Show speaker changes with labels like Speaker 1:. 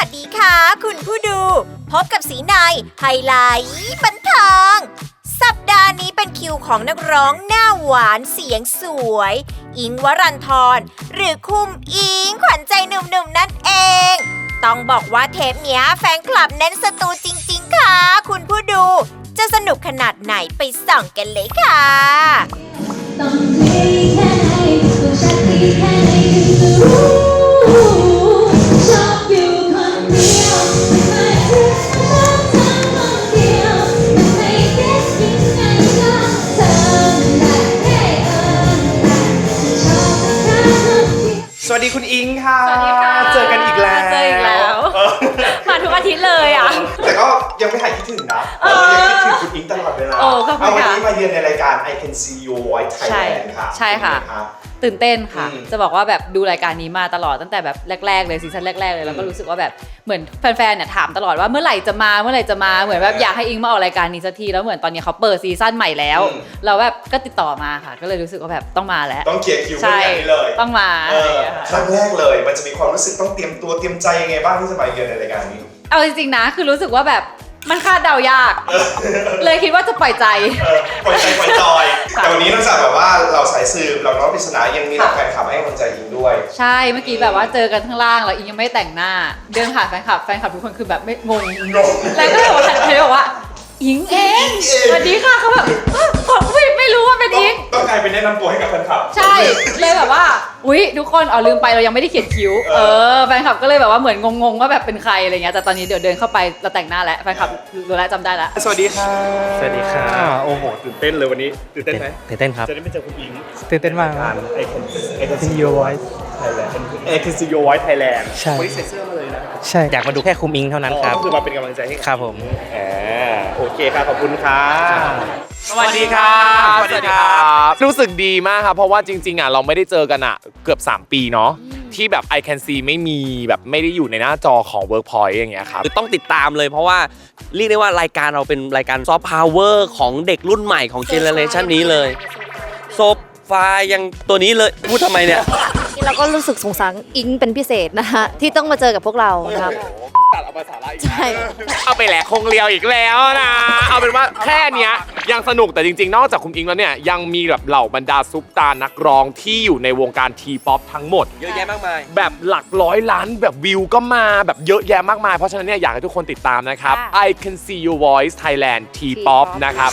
Speaker 1: ัสดีค่ะ คุณผู้ดู พบกับสีในไฮไลท์บันเทิงสัปดาห์นี้เป็นคิวของนักร้องหน้าหวานเสียงสวย อิงวรันทรหรือคุมอิงขวัญใจหนุ่มๆนั่นเอง ต้องบอกว่าเทปนี้แฟนคลับแน่นสตูจริง ๆ ค่ะ คุณผู้ดู จะสนุกขนาดไหนไปส่องกันเลยค่ะ
Speaker 2: สวัสดีคุณอิงค่ะ
Speaker 3: สวัสดีค่ะ
Speaker 2: เจอกันอีกแล้ว
Speaker 3: เจออีกแล้ว
Speaker 2: เออ ถึงนะ
Speaker 3: เออ
Speaker 2: ยังคิดถึงคุณอิงตลอดเวลา
Speaker 3: โอ้ขอบคุณ
Speaker 2: เอาวัน
Speaker 3: ค่ะ
Speaker 2: นี้มาเยือนในรายการ I Can See Your Voice
Speaker 3: ใช่
Speaker 2: Thailand ค่ะ
Speaker 3: ใช่ค่ะ
Speaker 2: เป็นไงรับ
Speaker 3: ตื่นเต้นค่ะ
Speaker 2: อืม
Speaker 3: จะบอกว่าแบบดูรายการนี้มาตลอดตั้งแต่แบบแรก ๆ เลยซีซั่นแรก ๆ เลยแล้วก็รู้สึกว่าแบบเหมือนแฟนๆเนี่ยถามตลอดว่าเมื่อไหร่จะมาเมื่อไหร่จะมาเหมือนแบบอยากให้อิงมาออกรายการนี้สักทีแล้วเหมือนตอนนี้เขาเปิดซีซั่นใหม่แล้วเราแบบก็ติดต่อมาค่ะ ก็เลยรู้สึกว่าแบบต้องมาแล้ว
Speaker 2: ต้องเคลียร์คิว
Speaker 3: ใช่
Speaker 2: เรื่องนี้เลย
Speaker 3: ต้องมา
Speaker 2: เอ
Speaker 3: อะไรอ
Speaker 2: อย่าง
Speaker 3: เงี้ยค่ะ
Speaker 2: ครั้งแรกเลย มันจะมีความรู้สึกต้องเตรียมตัวเตรียมใจยังไงบ้างที่จะมาเยือนในรายการนี้
Speaker 3: เอาจริงๆนะคือรู้สึกว่าแบบ มันคาดเดายาก เลยคิดว่าจะปล่อยใจ
Speaker 2: เออปล่อยใจปล่อยจอย
Speaker 3: ค่ะ
Speaker 2: แต่วันนี้นอกจากแบบว่าเราสายสืบเราน้องปริศนายังมีเหล่า
Speaker 3: ค่ะ
Speaker 2: แฟนคลับให้กำลังใจอิงด้วย
Speaker 3: ใช่เมื่อกี้แบบว่าเจอกันข้างล่างแล้วอิงยังไม่แต่งหน้า เดินผ่านแฟนคลับแฟนคลับทุกคนคือแบบไม่งง
Speaker 2: งง
Speaker 3: แล้วก็แบบว่าใครบอกว่าอิงเอง
Speaker 2: อิงเอง
Speaker 3: สวัสดีค่ะเขาแบบเอ้อ ว่าอุ๊ยทุกคนเอาลืมไปเรายังไม่ได้เขียนคิ้ว
Speaker 2: เออ
Speaker 3: เออแฟนคลับก็เลยแบบว่าเหมือนงงๆว่าแบบเป็นใครอะไรเงี้ยแต่ตอนนี้เดี๋ยวเดินเข้าไปเราแต่งหน้าแล้วแฟนคลับรู้แล้วจำได้แล้ว
Speaker 2: สวัสดีค่ะ
Speaker 4: สวัสดีครับ
Speaker 2: โอ้โหตื่นเต้นเลยวันนี้ตื่นเต้นไหม
Speaker 4: ตื่นเต้นครับ
Speaker 2: จะได้ไม่เจอคุณอิง
Speaker 4: ตื่นเต้นมากค
Speaker 2: กา
Speaker 4: รั
Speaker 2: ร
Speaker 4: บ
Speaker 2: ไอคอนไอคอน
Speaker 4: เป็น Your Voice
Speaker 2: ไทยแลนด์ไอคอนซีโยไวท์ไทยแลนด์
Speaker 4: ใช่
Speaker 2: วันนี้ใส่เสื้อมาเลยนะ
Speaker 4: ใช่อยากมาดูแค่คุมอิงเท่านั้นครับ
Speaker 2: ก็คือมาเป็นกำลังใจให้กั
Speaker 4: ครับผม
Speaker 2: อ่าโอเคครับขอบคุณค่ะ
Speaker 5: สวัสดีครับสวัสดีครับ รู้สึกดีมากครับ เพราะว่าจริงๆอะเราไม่ได้เจอกันอะเกือบ 3 ปีเนาะที่แบบ I can see ไม่มีแบบไม่ได้อยู่ในหน้าจอของ Workpoint อย่างเงี้ยครับ
Speaker 6: คือต้องติดตามเลยเพราะว่าเรียกได้ว่ารายการเราเป็นรายการซอฟต์พาวเวอร์ของเด็กรุ่นใหม่ของเจเนเรชันนี้เลยโซฟายังตัวนี้เลยพูดทำไมเนี่ย
Speaker 7: เราก็รู้สึกสงสารอิงเป็นพิเศษนะคะที่ต้องมาเจอกับพวกเรานะครับ
Speaker 5: ตัดเอาภาษาละอีก
Speaker 7: ใช่
Speaker 5: เอาไปแหลกคงเลียวอีกแล้วนะ เอาเป็นว่าแค่เนี้ยยังสนุกแต่จริงๆ นอกจากคุณอิงแล้วเนี่ยยังมีแบบเหล่าบรรดาซุปตานักร้องที่อยู่ในวงการทีป๊อปทั้งหมด
Speaker 6: เยอะแยะมากมาย
Speaker 5: แบบหลักร้อยล้านแบบวิวก็มาแบบเยอะแยะมากมาย เพราะฉะนั้นเนี่ยอยากให้ทุกคนติดตามนะครับ I can see your voice Thailand T-pop นะครับ